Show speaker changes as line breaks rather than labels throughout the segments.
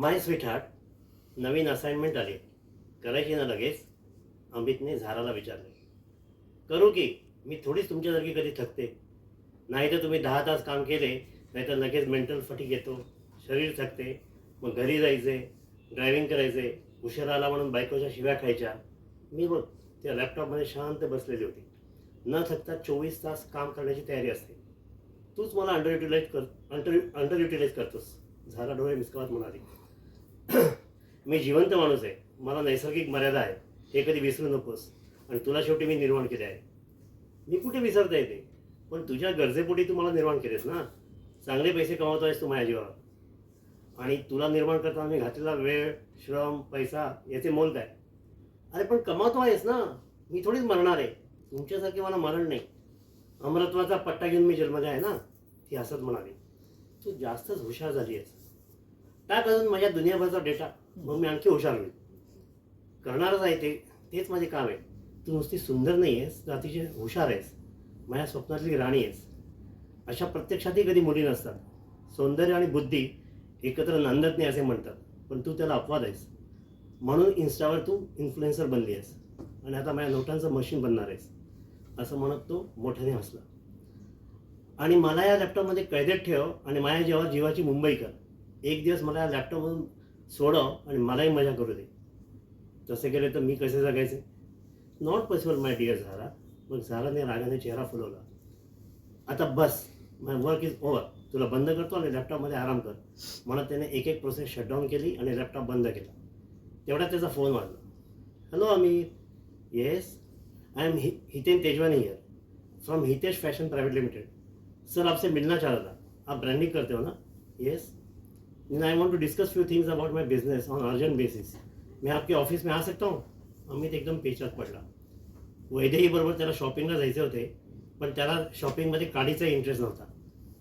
माय sweetheart नवीन assignment आले. करायची ना लगेच? अमितने झाराला विचारले. करू की मी थोडीच तुमच्यासारखी कधी थकते. नाही तर तुम्ही दहा तास काम केले नाही तर लगेच मेंटल फटीक येतो. शरीर थकते मग घरी जायचे ड्रायव्हिंग करायचे उशिरा आला म्हणून बायकोच्या शिव्या खायच्या. मी बघ त्या लॅपटॉपमध्ये शांत बसलेली होती. न थकता चोवीस तास काम करण्याची तयारी असते. तूच मला अंडर युटिलाइज कर अंडर अंडर युटिलाइज करतोस. झाला डोळे मिसकावत म्हणाली. मी जिवंत माणूस आहे. मला नैसर्गिक मर्यादा आहे. हे कधी विसरू नकोस. आणि तुला शेवटी मी निर्माण केले आहे. मी कुठे विसरता येते? पण तुझ्या गरजेपोटी तू मला निर्माण केलेस ना? चांगले पैसे कमावतो आहेस तू माझ्या जीवावर. आणि तुला निर्माण करताना मी घातलेला वेळ श्रम पैसा याचे मोल काय? अरे पण कमावतो आहेस ना? मी थोडीच मरणार आहे. तुमच्यासारखे मला मरण नाही. अमरत्वाचा पट्टा घेऊन मी जन्मले आहे ना? ती हसत म्हणाली. तू जास्तच हुशार झाली आहेस. काय करून माझ्या दुनियाभरचा डेटा मग मी आणखी हुशार होईल. करणारच आहे ते तेच माझे काम आहे. तू नुसती सुंदर नाही आहेस तर अतिशय हुशार आहेस. माझ्या स्वप्नातली राणी आहेस. अशा प्रत्यक्षातही कधी मुली नसतात. सौंदर्य आणि बुद्धी एकत्र नांदत नाही असे म्हणतात. पण तू त्याला अपवाद आहेस. म्हणून इन्स्टावर तू इन्फ्लुएन्सर बनली आहेस. आणि आता माझ्या नोटांचं मशीन बनणार आहेस. असं म्हणत तो मोठ्याने हसला. आणि मला या लॅपटॉपमध्ये कैदेत ठेव आणि माझ्या जेव्हा जीवाची मुंबई कर. एक दिवस मला या लॅपटॉपमधून सोडव आणि मलाही मजा करू दे. तसे केले तर मी कसे जगायचे? Not possible my dear Zara मग झाराने रागाने चेहरा फुलवला. आता बस माय वर्क इज ओव्हर तुला बंद करतो आणि लॅपटॉपमध्ये आराम कर. म्हणून त्याने एक एक प्रोसेस शटडाऊन केली आणि लॅपटॉप बंद केला. तेवढ्यात त्याचा फोन वाजला. Hello Amit yes I am Hiten Tejwani here from Hitesh Fashion Private Limited sir आपसे मिलना चाह रहा था. आप ब्रांडिंग करते हो ना? Yes I want to discuss few things about my business on urgent basis मैं आपके ऑफिस में आ सकता हूँ? अमित एकदम पेचात पडला. वैदेही बरोबर त्याला शॉपिंगला जायचे होते पण त्याला शॉपिंगमध्ये काडीचा इंटरेस्ट नव्हता.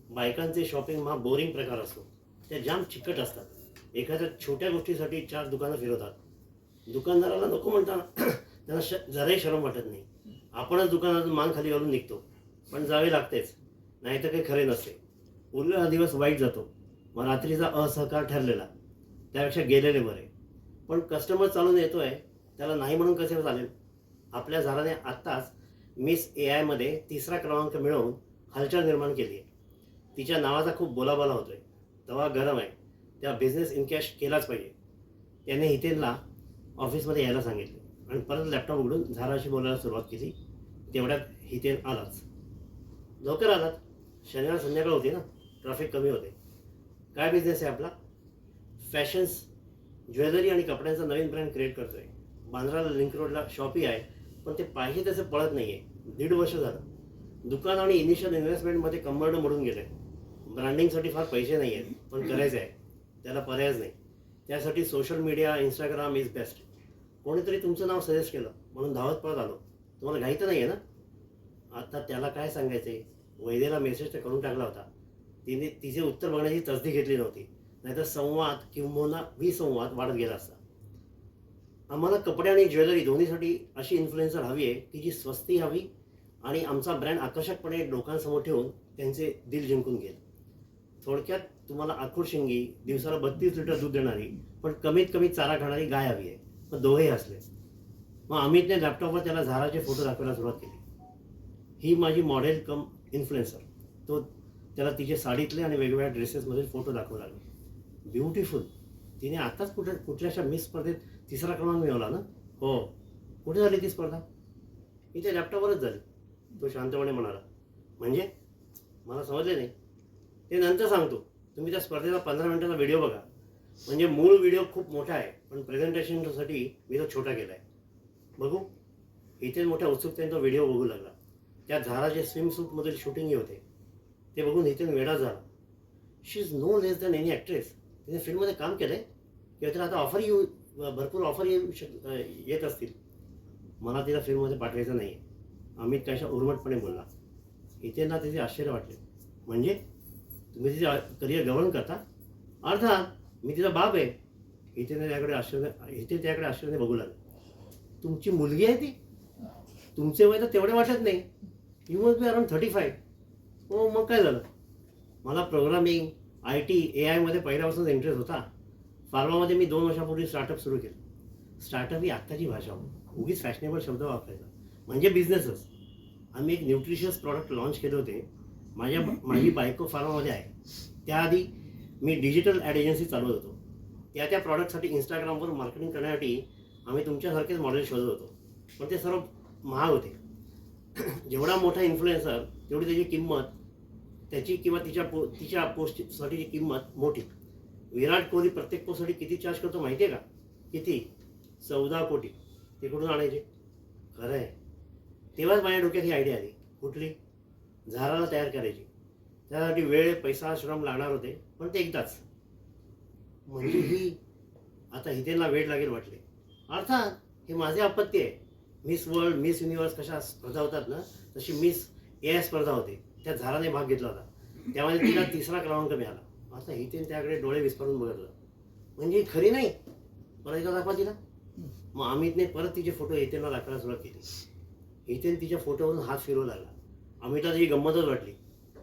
बायकांचे शॉपिंग हा बोरिंग प्रकार असतो. त्या जाम चिकट असतात. एखाद्या छोट्या गोष्टीसाठी चार दुकानं फिरवतात. दुकानदाराला नको म्हणताना त्यांना श जराही शरम वाटत नाही. आपणच दुकानातून मान खाली घालून निघतो. पण जावे लागतेच. नाही तर काही खरे नसते. उरलेला दिवस वाईट जातो. मग रात्रीचा असहकार ठरलेला. त्यापेक्षा गेलेले बरे. पण कस्टमर चालून येतो आहे त्याला नाही म्हणून कसे चालेल? आपल्या झाडाने आत्ताच मिस ए आयमध्ये तिसरा क्रमांक मिळवून हलचल निर्माण केली आहे. तिच्या नावाचा खूप बोलाबाला आहे तवा गरम आहे. त्या बिझनेस इनकॅश केलाच पाहिजे. त्याने हितेनला ऑफिसमध्ये यायला सांगितले आणि परत लॅपटॉप उघडून झाराशी बोलायला सुरुवात केली. तेवढ्यात हितेन आलाच. लवकर आलात. शनिवार संध्याकाळ होती ना? ट्रॅफिक कमी होते. काय बिझनेस आहे आपला? फॅशन्स ज्वेलरी आणि कपड्यांचा नवीन ब्रँड क्रिएट करतोय. बांद्राला लिंक रोडला शॉपी आहे पण ते पाहिजे त्याचं पळत नाही आहे दीड वर्ष झालं. दुकान आणि इनिशियल इन्व्हेस्टमेंटमध्ये कंबरडं मोडून आहे ब्रँडिंगसाठी फार पैसे नाही आहेत पण करायचं आहे त्याला पर्यायच नाही. त्यासाठी social media Instagram is best कोणीतरी तुमचं नाव सजेस्ट केलं म्हणून धावत पळत आलो. तुम्हाला घाई तर नाही आहे ना? आता त्याला काय सांगायचं आहे वैद्येला मेसेज तर करून टाकला होता. तिने तिचे उत्तर बघण्याची तसदी घेतली नव्हती. नाहीतर संवाद किंवा विसंवाद वाढत गेला असता. आम्हाला कपडे आणि ज्वेलरी दोन्हीसाठी अशी इन्फ्लुएन्सर हवी आहे की जी स्वस्ती हवी आणि आमचा ब्रँड आकर्षकपणे लोकांसमोर ठेवून त्यांचे दिल जिंकून घेईल. थोडक्यात तुम्हाला आखूड शिंगी दिवसाला बत्तीस लिटर दूध देणारी पण कमीत कमी चारा खाणारी गाय हवी आहे. मग दोघेही असले मग अमितने लॅपटॉपवर त्याला झाराचे फोटो दाखवायला सुरुवात केली. ही माझी मॉडेल कम इन्फ्लुएन्सर तो त्याला तिचे साडीतले आणि वेगवेगळ्या ड्रेसेसमधील फोटो दाखवू लागले. ब्युटिफुल तिने आताच कुठे कुठल्याशा मिस स्पर्धेत तिसरा क्रमांक मिळवला ना? हो. कुठे झाली ती स्पर्धा? इथे लॅपटॉपवरच झाली. तो शांतपणे म्हणाला म्हणजे? मला समजले नाही. ते नंतर सांगतो. तुम्ही त्या स्पर्धेचा पंधरा मिनिटाचा व्हिडिओ बघा. म्हणजे मूळ व्हिडिओ खूप मोठा आहे पण प्रेझेंटेशनसाठी मी तो छोटा केला आहे बघू. इथे मोठ्या उत्सुकतेने तो व्हिडिओ बघू लागला. त्या झाराचे स्विमसूटमधील शूटिंगही होते. ते बघून इथे वेडा झाला. She is no less than any actress तिने फिल्ममध्ये काम केलं आहे किंवा तिला आता ऑफर येऊ भरपूर ऑफर येऊ शक येत असतील. मला तिला फिल्ममध्ये पाठवायचं नाही आहे अमित कायशा उर्मटपणे बोलला. इथे ना तिचे आश्चर्य वाटले. म्हणजे? तुम्ही तिचे करिअर गव्हर्न करता? अर्थात मी तिचा बाप आहे. इथे त्याकडे आश्चर्य इथे त्याकडे आश्चर्याने बघू लागले. तुमची मुलगी आहे ती? तुमचे वय तर तेवढे वाटत नाही. You must be around thirty five हो मग काय झालं? मला प्रोग्रामिंग आय टी ए आयमध्ये पहिल्यापासून इंटरेस्ट होता. फार्मामध्ये मी दोन वर्षापूर्वी स्टार्टअप सुरू केलं. स्टार्टअप ही आत्ताची भाषा हो. उगीच फॅशनेबल शब्द वापरायचा. म्हणजे बिझनेसच आम्ही एक न्यूट्रिशियस प्रॉडक्ट लॉन्च केले होते. माझ्या माझी बायको फार्मामध्ये आहे. त्याआधी मी डिजिटल ॲड एजन्सी चालवत होतो. त्या त्या प्रॉडक्टसाठी इंस्टाग्रामवर मार्केटिंग करण्यासाठी आम्ही तुमच्यासारखेच मॉडेल शोधत होतो. पण ते सर्व महाग होते. जेवढा मोठा इन्फ्लुएन्सर तेवढी त्याची किंमत त्याची किंवा तिच्या पो तिच्या पोस्टसाठीची किंमत मोठी. विराट कोहली प्रत्येक पोस्टसाठी किती चार्ज करतो माहिती आहे का? किती? चौदा कोटी. ते कुठून आणायचे? खरं आहे. तेव्हाच माझ्या डोक्यात ही आयडिया आली. कुठली? झाराला तयार करायची. त्यासाठी वेळ पैसा श्रम लागणार होते पण ते एकदाच. म्हणजे ही आता हितेला वेळ लागेल वाटले. अर्थात हे माझे आपत्ती आहे. मिस वर्ल्ड मिस युनिव्हर्स कशा स्पर्धा होतात ना तशी मिस ए आय स्पर्धा होते. त्या झाराने भाग घेतला होता. त्यामध्ये तिला तिसरा क्रमांक मिळाला. आता हितेन त्याकडे डोळे विस्फारून बघितलं. म्हणजे खरी नाही. परत एकदा दाखवा तिला. मग अमितने परत तिचे फोटो हितेनला दाखवायला सुरुवात केली. हितेन तिच्या फोटोवरून हात फिरवू लागला. अमितला तिची गंमतच वाटली.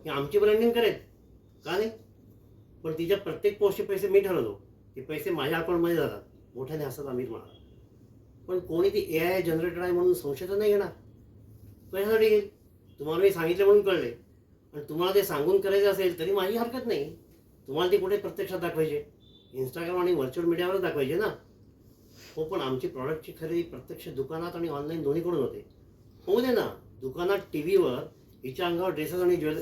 की आमची ब्रँडिंग करेल. का नाही? पण तिच्या प्रत्येक पोस्टचे पैसे मी ठरवतो. ते पैसे माझ्या अकाउंटमध्ये जातात. मोठ्याने हसत अमित म्हणाला. पण कोणी ती ए आय जनरेटेड आहे म्हणून संशय तर नाही घेणार कशासाठी घेईल तुम्हाला मी सांगितलं म्हणून कळले. आणि तुम्हाला ते सांगून करायचं असेल तरी माझी हरकत नाही. तुम्हाला ते कुठे प्रत्यक्षात दाखवायचे? इंस्टाग्राम आणि व्हर्च्युअल मीडियावरच दाखवायचे ना. हो पण आमची प्रॉडक्टची खरेदी प्रत्यक्ष दुकानात आणि ऑनलाईन दोन्हीकडून होते. होऊ दे ना. दुकानात टी व्हीवर हिच्या अंगावर ड्रेसेस आणि ज्वेल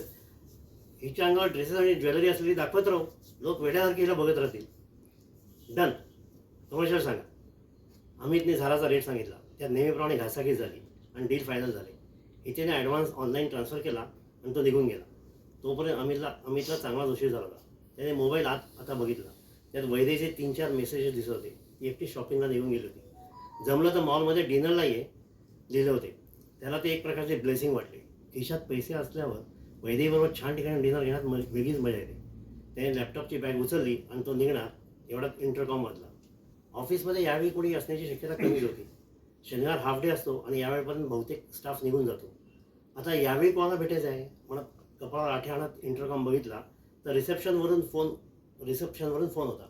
हिच्या अंगावर ड्रेसेस आणि ज्वेलरी असलेली दाखवत राहू. लोक वेड्यासारखी हिला बघत राहतील. डन कमर्शियल सांगा. अमितने झाराचा रेट सांगितला. त्यात नेहमीप्रमाणे घासाघीस झाली आणि डील फायनल झाले. हिच्याने ॲडव्हान्स ऑनलाईन ट्रान्सफर केला. आणि तो निघून गेला. तोपर्यंत अमितला अमितला चांगलाच उशीर झाला होता. त्याने मोबाईल आत आता बघितला. त्यात वैदेचे तीन चार मेसेजेस दिसत होते. ती एकटी शॉपिंगला निघून गेली होती. जमलं तर मॉलमध्ये डिनरला ये लिहिले होते. त्याला ते एक प्रकारचे ब्लेसिंग वाटले. खिशात पैसे असल्यावर वैदेहीबरोबर छान ठिकाणी डिनर घेण्यात म वेगळीच मजा येते. त्याने लॅपटॉपची बॅग उचलली आणि तो निघणार एवढा इंटरकॉम वाजला ऑफिसमध्ये यावेळी कोणी असण्याची शक्यता कमीच होती. शनिवार हाफ डे असतो आणि यावेळेपर्यंत बहुतेक स्टाफ निघून जातो. आता यावेळी कोणाला भेटायचं आहे? मला कपाळावर आठे आणत इंटरकॉम बघितला तर रिसेप्शनवरून फोन रिसेप्शनवरून फोन होता.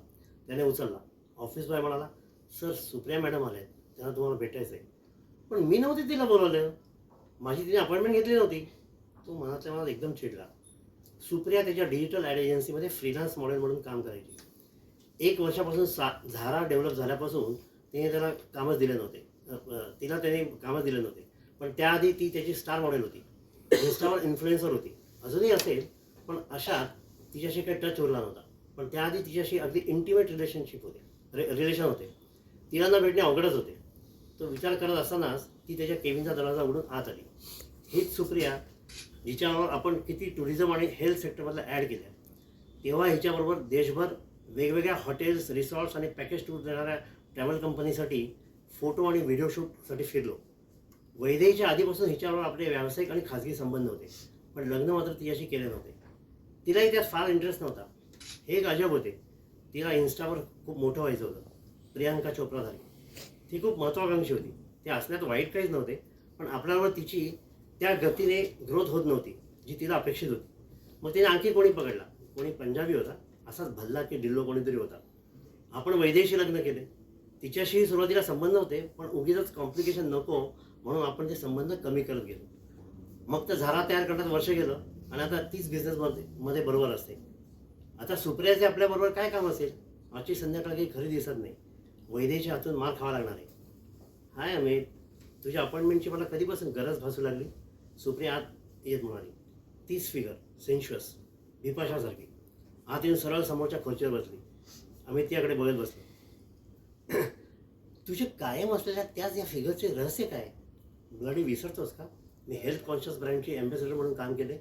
त्याने उचलला. ऑफिस बॉय म्हणाला सर सुप्रिया मॅडम आले त्यांना तुम्हाला भेटायचं आहे पण मी नव्हते तिला बोलवलं. माझी तिने अपॉइंटमेंट घेतली नव्हती. तो मनातल्या मनात एकदम चिडला. सुप्रिया त्याच्या डिजिटल ॲड एजन्सीमध्ये फ्रीलान्स मॉडेल म्हणून काम करायची. एक वर्षापासून सा झारा डेव्हलप झाल्यापासून तिने त्याला कामच दिले नव्हते. तिला त्याने कामच दिले नव्हते. पण त्याआधी ती त्याची स्टार मॉडेल होती. इन्स्टावर इन्फ्लुएन्सर होती. अजूनही असेल पण अशा तिच्याशी काही टच उरला नव्हता. पण त्याआधी तिच्याशी अगदी इंटिमेट रिलेशनशिप होते. रे रिलेशन होते. तिला ना भेटणे अवघडच होते. तो विचार करत असतानाच ती त्याच्या केबिनचा दरवाजा उघडून आत आली. हीच सुप्रिया हिच्यावर आपण किती टुरिझम आणि हेल्थ सेक्टरमधला ॲड केल्या. तेव्हा हिच्याबरोबर देशभर वेगवेगळ्या हॉटेल्स रिसॉर्ट्स आणि पॅकेज टूर देणाऱ्या ट्रॅव्हल कंपनीसाठी फोटो आणि व्हिडिओ शूटसाठी फिरलो. वैदेहीच्या आधीपासून हिच्यावर आपले व्यावसायिक आणि खाजगी संबंध होते. पण लग्न मात्र तिच्याशी केले नव्हते. तिलाही त्यात फार इंटरेस्ट नव्हता. हे एक अजब होते. तिला इन्स्टावर खूप मोठं व्हायचं होतं. प्रियांका चोप्रासारखी ती खूप महत्त्वाकांक्षी होती. ते असण्यात वाईट काहीच नव्हते पण आपल्यावर तिची त्या गतीने ग्रोथ होत नव्हती जी तिला अपेक्षित होती. मग तिने आणखी कोणी पकडला? कोणी पंजाबी होता? असाच भल्ला की डिल्लो कोणीतरी होता. आपण वैदेशी लग्न केले. तिच्याशी सुरुवातीला संबंध नव्हते पण उगीच कॉम्प्लिकेशन नको म्हणून आपण ते संबंध कमी करत गेलो. मग तर झारा तयार करण्यात वर्ष गेलं आणि आता तीच बिझनेसमध्ये मध्ये बरोबर असते. आता सुप्रियाचे आपल्याबरोबर काय काम असेल? आजची संध्याकाळ काही खरी दिसत नाही. वैदेच्या हातून मार खावा लागणार आहे. हाय अमित तुझ्या अपॉइंटमेंटची मला कधीपासून गरज भासू लागली? सुप्रिया आत येत म्हणाली तीच फिगर सेन्शुअस बिपाशासारखी. आत येऊन सरळ समोरच्या खुर्चीवर बसली. अमित तिच्याकडे बघत बसलो. तुझे कायम असलेल्या त्याच या फिगरचे रहस्य काय? ब्लडी विसरतोस का? मी हेल्थ कॉन्शियस ब्रँडची अँबॅसेडर म्हणून काम केले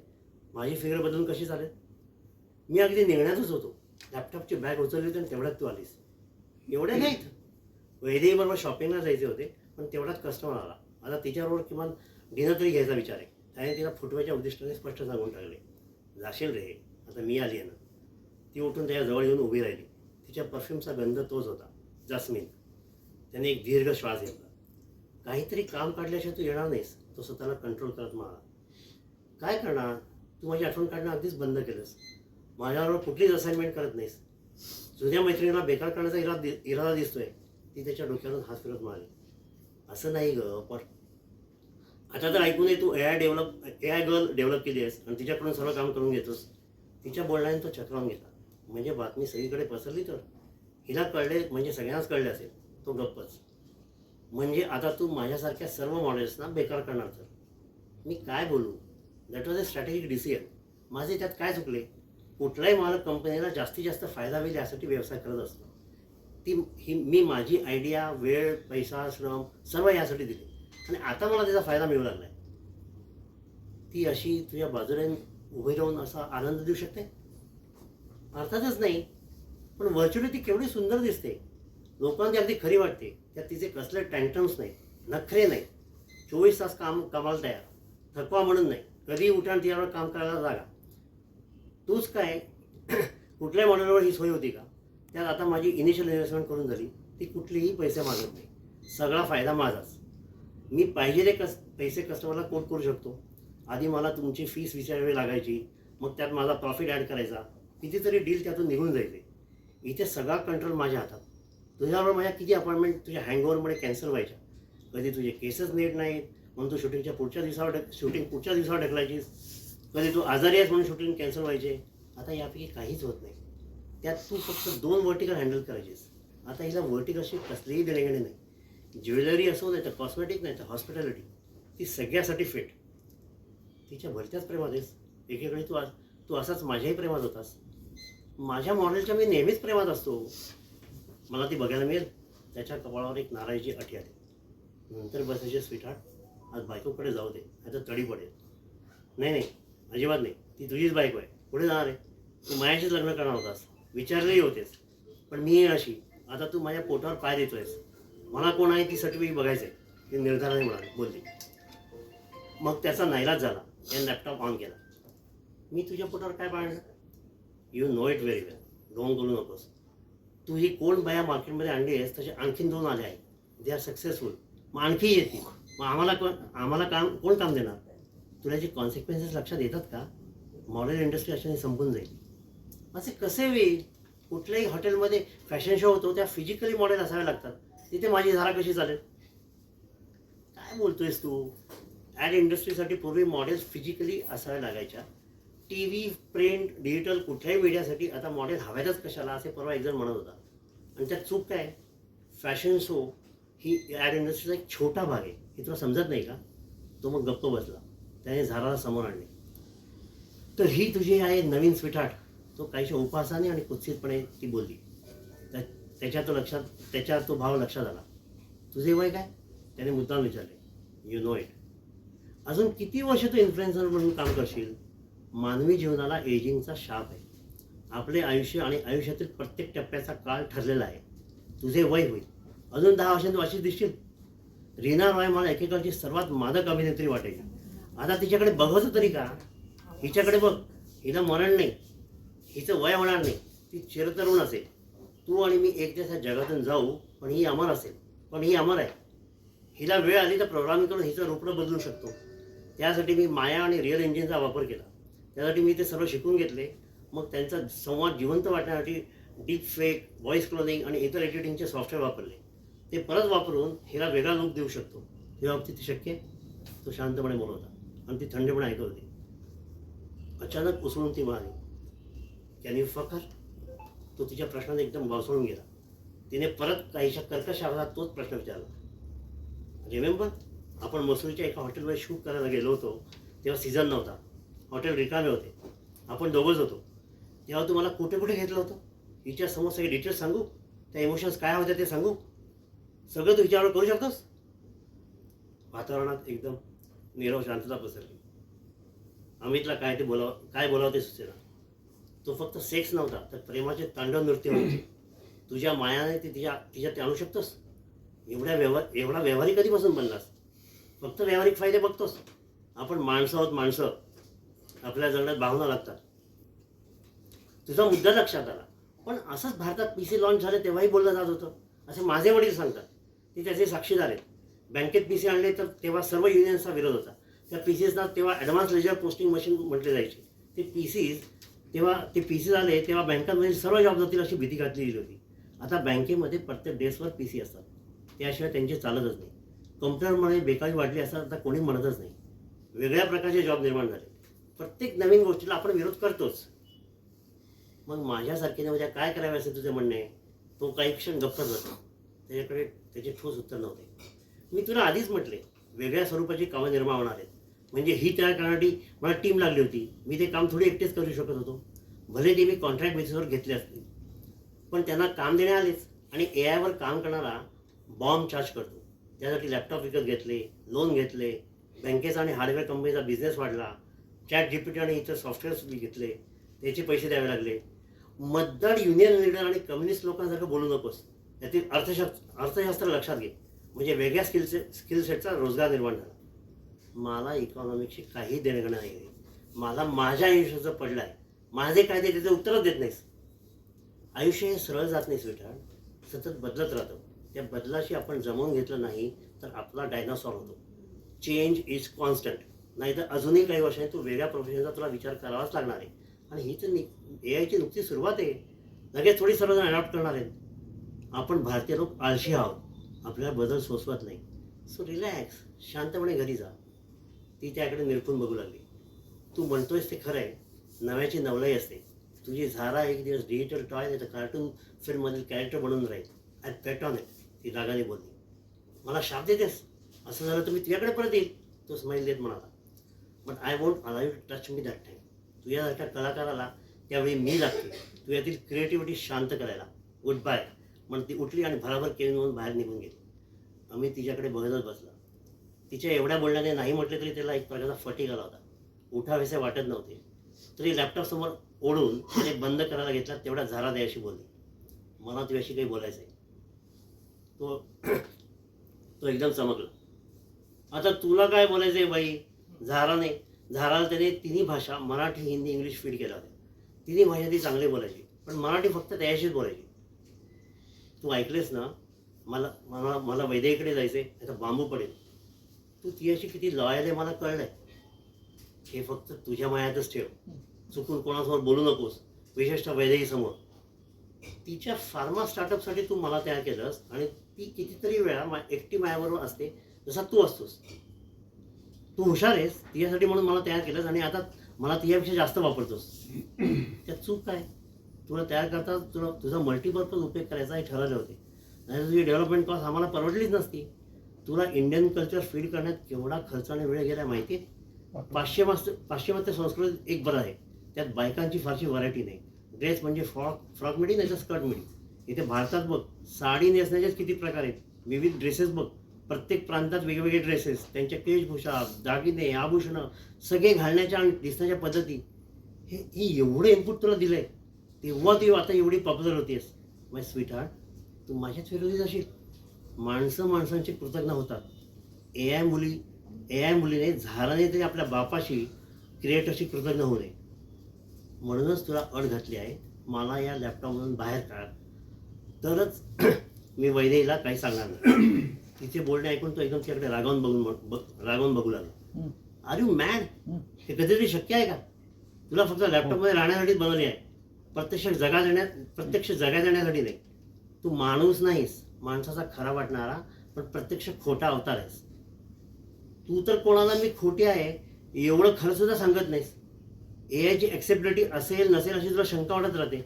माझी फिगर बदलून कशी झाले मी अगदी निघण्यातच होतो. लॅपटॉपची बॅग उचलली होती आणि तेवढ्यात तू आलीस. एवढ्या नाहीत वैदेहीबरोबर शॉपिंगला जायचे होते पण तेवढाच कस्टमर आला. आता तिच्याबरोबर किमान डिनर तरी घ्यायचा विचार आहे. त्याने तिला फुटव्याच्या उद्दिष्टाने स्पष्ट सांगून टाकले. जाशील रे आता मी आली आहे ना. ती उठून त्याच्याजवळ येऊन उभी राहिली. तिच्या परफ्यूमचा गंध तोच होता. जास्मिन. त्याने एक दीर्घ श्वास घेतला. काहीतरी काम काढल्याशिवाय तू येणार नाहीस. तो स्वतःला कंट्रोल करत म्हणाला. काय करणार? तू माझी आठवण काढणं अगदीच बंद केलंस. माझ्याबरोबर कुठलीच असाइनमेंट करत नाहीस. जुन्या मैत्रिणीला बेकार करण्याचा इरादा दि- इरादा दिसतोय. ती त्याच्या डोक्यावर हात फिरत म्हणाली. असं नाही ग पण आता तर ऐकून तू A I develop A I girl develop केली आहेस आणि तिच्याकडून सर्व काम करून घेतोस. तिच्या बोलण्याने तो चक्रावून घेतला म्हणजे बातमी सगळीकडे पसरली तर? हिला कळले म्हणजे सगळ्यांनाच कळले असेल. तो गप्पच. म्हणजे आता तू माझ्यासारख्या सर्व मॉडेल्सना बेकार करणार तर. मी काय बोलू? That was a strategic decision माझे त्यात काय चुकले? कुठलाही मालक कंपनीला जास्तीत जास्त फायदा होईल यासाठी व्यवसाय करत असतो. ती ही मी माझी आयडिया वेळ पैसा श्रम सर्व यासाठी दिले. आणि आता मला त्याचा फायदा मिळू लागला आहे ती अशी तुझ्या बाजूने उभी राहून असा आनंद देऊ शकते? अर्थातच नाही. पण व्हर्च्युअली ती केवढी सुंदर दिसते. लोकांना ती अगदी खरी वाटते. त्यात तिचे कसले टँटम्स नाही नखरे नाही चोवीस तास काम कामाला तयार. थकवा म्हणून नाही. कधी उठाण तिच्यावर काम करायला जागा. तूच काय कुठल्या मॉडेलवर ही सोय होती का? त्यात आता माझी इनिशियल इन्व्हेस्टमेंट करून झाली. ती कुठलेही पैसे मागत नाही. सगळा फायदा माझाच. मी पाहिजे ते कस पैसे कस्टमरला कोट करू शकतो. आधी मला तुमची फीस विचारावी लागायची. मग त्यात माझा प्रॉफिट ॲड करायचा. कितीतरी डील त्यातून निघून जायचे. इथे सगळा कंट्रोल माझ्या हातात. तुझ्याबरोबर माझ्या किती अपॉइंटमेंट तुझ्या हँगओव्हरमुळे कॅन्सल व्हायच्या? कधी तुझे केसेस नीट नाहीत म्हणून तू शूटिंगच्या पुढच्या दिवसावर ढक शूटिंग पुढच्या दिवसावर ढकलायचीस. कधी तू आजारी आहेस म्हणून शूटिंग कॅन्सल व्हायचे. आता यापैकी काहीच होत नाही. त्यात तू फक्त दोन वर्टिकल हँडल करायचीस. आता हिला वर्टिकलशी कसलीही देणेघेणे नाही. ज्वेलरी असो नाही तर कॉस्मेटिक नाही तर हॉस्पिटॅलिटी ती सगळ्यासाठी फिट. तिच्या भरत्याच प्रेमात आहेस. एकीकडे तू तू असाच माझ्याही प्रेमात होतास. माझ्या मॉडेलच्या मी नेहमीच प्रेमात असतो. मला ती बघायला मिळेल. त्याच्या कपाळावर एक नारायची अटी आली. नंतर बसायचे स्वीटहार्ट. आज बायकोकडे जाऊ दे आता तडी पडेल. नाही नाही अजिबात नाही. ती तुझीच बायको आहे. पुढे जाणार आहे. तू माझ्याशीच लग्न करणार होतास. विचारलेही होतेस. पण मी अशी. आता तू माझ्या पोटावर पाय देतोयस. मला कोण आहे ती सर्टिफिकेट बघायचं आहे ती निर्धाराने म्हणाले. बोलली. मग त्याचा नाईलाज झाला. त्याने लॅपटॉप ऑन केला. मी तुझ्या पोटावर काय पाळणार? You know it very well don't बोलू नकोस. तू ही कोण बाया मार्केटमध्ये आणली आहेस तसे आणखीन दोन आले आहेत. दे आर सक्सेसफुल मग आणखी येतील मग आम्हाला कोण आम्हाला काम कोण काम देणार? तुला जे कॉन्सिक्वेन्सेस लक्षात येतात का? मॉडेल इंडस्ट्री अशाने संपून जाईल. असे कसे होईल? कुठल्याही हॉटेलमध्ये फॅशन शो होतो त्या फिजिकली मॉडेल असावे लागतात. तिथे माझी धारा कशी चालेल? काय बोलतोयस तू? ॲड इंडस्ट्रीसाठी पूर्वी मॉडेल्स फिजिकली असाव्या लागायच्या. टी व्ही प्रिंट डिजिटल कुठल्याही मीडियासाठी आता मॉडेल हव्यातच कशाला असे परवा एक जण म्हणत होता. आणि त्यात चूक काय? फॅशन शो ही ॲड इंडस्ट्रीचा एक छोटा भाग आहे. हे तुला समजत नाही का? तो मग गप्प बसला. त्याने झाराला समोर आणले. तर ही तुझी आहे नवीन स्वीटहार्ट तो काहीशा उपासाने आणि कुत्सितपणे ती बोलली. त्या त्याच्या तो लक्षात त्याच्या तो भाव लक्षात आला. तुझे वय काय? त्याने मुद्दाम विचारले. यू नो इट अजून किती वर्ष तू इन्फ्लुएन्सर म्हणून काम करशील? मानवी जीवनाला एजिंगचा शाप आहे. आपले आयुष्य आणि आयुष्यातील प्रत्येक टप्प्याचा काळ ठरलेला आहे. तुझे वय होईल. अजून दहा वर्षांत तू अशीच दिसशील. रीना रॉय मला एकेकाळची सर्वात मादक अभिनेत्री वाटायची आता तिच्याकडे बघायचं तरी का? हिच्याकडे बघ. हिला मरण नाही. हिचं वय होणार नाही. ती चिरतरुण असेल. तू आणि मी एक दिवस जगातून जाऊ पण ही अमर असेल. पण ही अमर आहे. हिला वेळ आली तर प्रोग्रामिंग करून हिचं रूपडं बदलू शकतो. त्यासाठी मी माया आणि रिअल इंजिनचा वापर केला. त्यासाठी मी ते सर्व शिकून घेतले. मग त्यांचा संवाद जिवंत वाटण्यासाठी डीप फेक व्हॉइस क्लोनिंग आणि इतर एडिटिंगचे सॉफ्टवेअर वापरले. ते परत वापरून हिला वेगळा लुक देऊ शकतो. तेव्हा बाबतीत शक्य? आहे तो शांतपणे बोलत होता. आणि ती थंडपणे ऐकत होती. अचानक उसळून ती म्हणाली कॅन यू फकर तो तिच्या प्रश्नाने एकदम बसवून गेला. तिने परत काहीशा कर्कश आवाजात तोच प्रश्न विचारला. रिमेंबर आपण मसुरीच्या एका हॉटेलमध्ये शूट करायला गेलो होतो तेव्हा सीझन नव्हता. हॉटेल रिकामे होते. आपण दोघंच होतो. तेव्हा तुम्हाला कुठे कुठे घेतलं होतं? हिच्या समोर सगळे डिटेल्स सांगू? त्या इमोशन्स काय होत्या ते सांगू? सगळं तू हिच्यावर करू शकतोस? वातावरणात एकदम निरव शांतता पसरली. अमितला काय ते बोलावं काय बोलावं ते सुचेना. तो फक्त सेक्स नव्हता तर प्रेमाचे तांडव नृत्य होते. तुझ्या मायाने ते तिच्या तिच्यात ते आणू शकतोस? एवढ्या व्यवहार एवढा व्यवहारिक कधीपासून बनलास? फक्त व्यावहारिक फायदे बघतोस. आपण माणसं आहोत माणसं. आपल्या जगण्यात भावना लागतात. तुझा मुद्दा लक्षात आला. पण असंच भारतात पी सी लॉन्च झालं तेव्हाही बोललं जात होतं. असे माझे वडील सांगतात. ते त्याचे साक्षीदार आहेत. बँकेत पी सी आणले तर तेव्हा सर्व युनियन्सचा विरोध होता. त्या पी सीजना तेव्हा ॲडव्हान्स लेजर पोस्टिंग मशीन म्हटले जायचे. ते पी सीज तेव्हा ते पी सी झाले तेव्हा बँकांमध्ये सर्व जॉब जातील अशी भीती घातलेली होती. आता बँकेमध्ये प्रत्येक डेस्कवर पी सी असतात. त्याशिवाय त्यांचे चालतच नाही. कम्प्युटरमध्ये बेकारी वाढली असं आता कोणी म्हणतच नाही. वेगळ्या प्रकारचे जॉब निर्माण झाले. प्रत्येक नवीन गोष्टीला आपण विरोध करतोच. मग माझ्यासारख्याने उद्या काय करावे असेल तुझे म्हणणे? तो काही क्षण गप्पच जातो त्याच्याकडे त्याचे ठोस उत्तर नव्हते. मी तुला आधीच म्हटले वेगळ्या स्वरूपाची कामं निर्माण होणार आहेत. म्हणजे ही तयार करण्यासाठी मला टीम लागली होती. मी ते काम थोडी एकटेच करू शकत होतो. भले ते मी कॉन्ट्रॅक्ट बेसिसवर घेतले असते पण त्यांना काम देणे आलेच. आणि ए आयवर काम करणारा बॉम्ब चार्ज करतो. त्यासाठी लॅपटॉप विकत घेतले लोन घेतले बँकेचा आणि हार्डवेअर कंपनीचा बिझनेस वाढला. चॅट जीपीटी आणि इतर सॉफ्टवेअर्स मी घेतले त्याचे पैसे द्यावे लागले. मतदार युनियन लीडर आणि कम्युनिस्ट लोकांसारखं बोलू नकोस. यातील अर्थशास्त्र अर्थशास्त्र लक्षात घे. म्हणजे वेगळ्या स्किल स्किल सेटचा रोजगार निर्माण झाला. मला इकॉनॉमिक्सची काही देणं नाही. आहे. मला माझ्या आयुष्याचं पडलं आहे. माझे कायदे त्याचं उत्तरच देत नाहीस. आयुष्य हे सरळ जात नाही स्वीटार सतत बदलत राहतं. त्या बदलाशी आपण जमवून घेतलं नाही तर आपला डायनासॉर होतो. चेंज इज कॉन्स्टंट नाही तर अजूनही काही वर्षांनी तू वेगळ्या प्रोफेशनचा तुला विचार करावाच लागणार आहे. आणि ही तर ए आयची नुकती सुरुवात आहे. लगेच थोडी सर्वजण अडॉप्ट करणार आहेत. आपण भारतीय लोक आळशी आहोत. आपल्याला बदल सोसवत नाही. सो रिलॅक्स शांतपणे घरी जा. ती त्याकडे निरखून बघू लागली. तू म्हणतोयस ते खरं आहे. नव्याची नवलाई असते. तुझी झारा एक दिवस डिजिटल टॉय नाही तर कार्टून फिल्ममधील कॅरेक्टर बनून राहील. आय पेट ऑन इट ती रागाने बोलली. मला शाप देतेस? असं झालं तुम्ही तुझ्याकडे परत येईल. तो स्माईल देत म्हणाला. But I want allow you touch me that time तुझ्यासारख्या कलाकाराला त्यावेळी मी लागते. तू यातील क्रिएटिव्हिटी शांत करायला. गुड बाय पण ती उठली आणि भराभर केली म्हणून बाहेर निघून गेली. आम्ही तिच्याकडे बघतच बसला. तिच्या एवढ्या बोलण्याने नाही म्हटले तरी त्याला एक प्रकारचा फटी आला होता. उठावेसे वाटत नव्हते. तरी लॅपटॉप समोर ओढून त्याने बंद करायला घेतला तेवढा झारा द्यायशी बोलली. मला तुझ्याशी काही बोलायचं आहे. तो तो एकदम चमकला. आता तुला काय बोलायचं आहे बाई? झाराने झाराला त्याने तिन्ही भाषा मराठी हिंदी इंग्लिश फीड केल्या होत्या तिन्ही भाषा ती चांगली बोलायची. पण मराठी फक्त त्याच्याशीच बोलायची. तू ऐकलेस ना मला मला मला वैद्यकडे जायचं आहे आता बांबू पडेल. तू तिच्याशी किती लॉयल आहे मला कळलंय. हे फक्त तुझ्या मायातच ठेव. चुकून कोणासमोर बोलू नकोस. विशेषतः वैद्यकीसमोर तिच्या फार्मा स्टार्टअपसाठी तू मला तयार केलंस आणि ती कितीतरी वेळा मा एकटी मायाबरोबर असते जसा तू असतोस. तू हुशार आहेस तिच्यासाठी म्हणून मला तयार केलंस आणि आता मला तिच्यापेक्षा जास्त वापरतोस. त्यात चूक काय? तुला तयार करता तुला तुझा मल्टीपर्पज उपयोग करायचा हे ठरवले होते. नाही तुझी डेव्हलपमेंट कॉस्ट आम्हाला परवडलीच नसती. तुला इंडियन कल्चर फीड करण्यात केवढा खर्च आणि वेळ गेला माहिती आहे पाश्चिमात्य पाश्चिमात्य संस्कृतीत एक बरं आहे. त्यात बायकांची फारशी व्हरायटी नाही. ड्रेस म्हणजे फ्रॉक फ्रॉक मिडी नाही तर स्कर्ट मिडी. इथे भारतात बघ साडी नेसण्याचेच किती प्रकार आहेत. विविध ड्रेसेस बघ. प्रत्येक प्रांतात वेगवेगळे ड्रेसेस त्यांच्या केशभूषा दागिने आभूषणं सगळे घालण्याच्या आणि दिसण्याच्या पद्धती हे ही एवढं इनपुट तुला दिलं आहे तेव्हा ती आता एवढी पॉप्युलर होतीस माय स्वीट हार्ट तू माझ्याच विरोधी असेल माणसं माणसांची कृतज्ञ होतात. ए आय मुली ए आय मुलीने झाराने तरी आपल्या बापाशी क्रिएटरशी कृतज्ञ होऊ नये. म्हणूनच तुला अड घातली आहे मला या लॅपटॉपमधून बाहेर काढ. तरच मी वैदेहीला काही सांगणार नाही. तिचे बोलणे ऐकून तो एकदम तिच्याकडे रागावून बघून रागावून बघू लागला. आर यू मॅड
हं.
हे कधीतरी शक्य आहे का? तुला फक्त लॅपटॉपमध्ये राहण्यासाठीच बनवली आहे. प्रत्यक्ष जगा देण्यात प्रत्यक्ष जगा देण्यासाठी नाही. तू माणूस नाहीस. माणसाचा खरा वाटणारा पण प्रत्यक्ष खोटा अवतार आहेस. तू तर कोणाला मी खोटी आहे एवढं खरं सुद्धा सांगत नाहीस. ए आयची ॲक्सेप्टिबिलिटी असेल नसेल अशी तुला शंका वाटत राहते.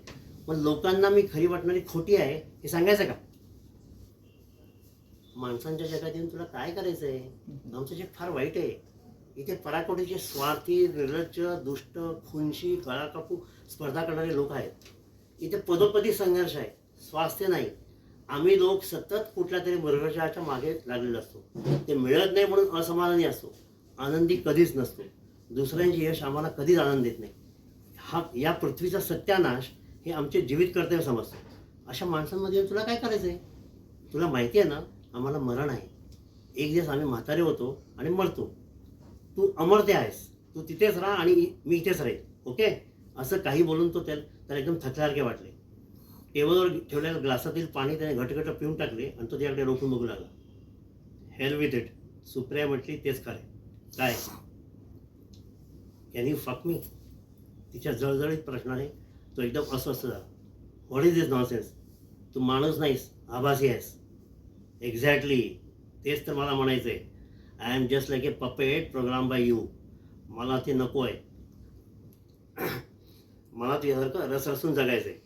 पण लोकांना मी खरी वाटणारी खोटी आहे हे सांगायचं का? माणसांच्या जगात येऊन तुला काय करायचं आहे आमचं जग फार वाईट आहे इथे पराकोटीचे स्वार्थी निर्लज्ज दुष्ट खुनशी गळाकापू स्पर्धा करणारे लोक आहेत. इथे पदोपदी संघर्ष आहे. स्वास्थ्य नाही. आम्ही लोक सतत कुठल्या तरी मृगशाच्या मागे लागलेलो असतो. ते मिळत नाही म्हणून असमाधानी असतो. आनंदी कधीच नसतो. दुसऱ्यांचे यश आम्हाला कधीच आनंद देत नाही. हा या पृथ्वीचा सत्यानाश हे आमचे जीवित कर्तव्य समजतो अशा माणसांमध्ये येऊन तुला काय करायचं आहे तुला माहिती आहे ना आम्हाला मरण आहे. एक दिवस आम्ही म्हातारे होतो आणि मरतो. तू अमरते आहेस. तू तिथेच राहा आणि मी इथेच राहील ओके? असं काही बोलून तो त्याला त्याला एकदम थकल्यासारखे वाटले. टेबलवर ठेवलेल्या ग्लासातील पाणी त्याने घटघट पिऊन टाकले आणि तो त्याकडे रोखून बघू लागला. हेल विथ इट सुप्रिया म्हटली तेच खरे काय? कॅन यू फक मी तिच्या जळजळीत प्रश्नाने तो एकदम अस्वस्थ झाला. व्हॉट इज दिस नॉनसेन्स तू माणूस नाहीस. आभासी आहेस. एक्झॅक्टली तेच तर मला म्हणायचं आहे I am just like a puppet program by you मला ते नको आहे. मला तुझ्यासारखं रसरसून जगायचं आहे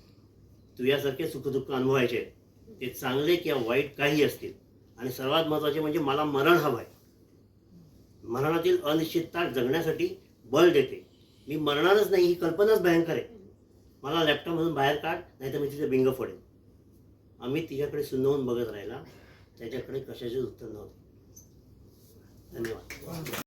तुझ्यासारखे सुखदुःख अनुभवायचे. ते चांगले किंवा वाईट काही असतील. आणि सर्वात महत्त्वाचे म्हणजे मला मरण हवं आहे मरणातील अनिश्चितता जगण्यासाठी बळ देते. मी मरणारच नाही ही कल्पनाच भयंकर आहे. मला लॅपटॉपमधून बाहेर काढ नाही तर मी तिथे बिंग फोडेन. आम्ही तिच्याकडे सुंदवून बघत राहिला. त्याच्याकडे कशाचे उत्तर नव्हते. धन्यवाद.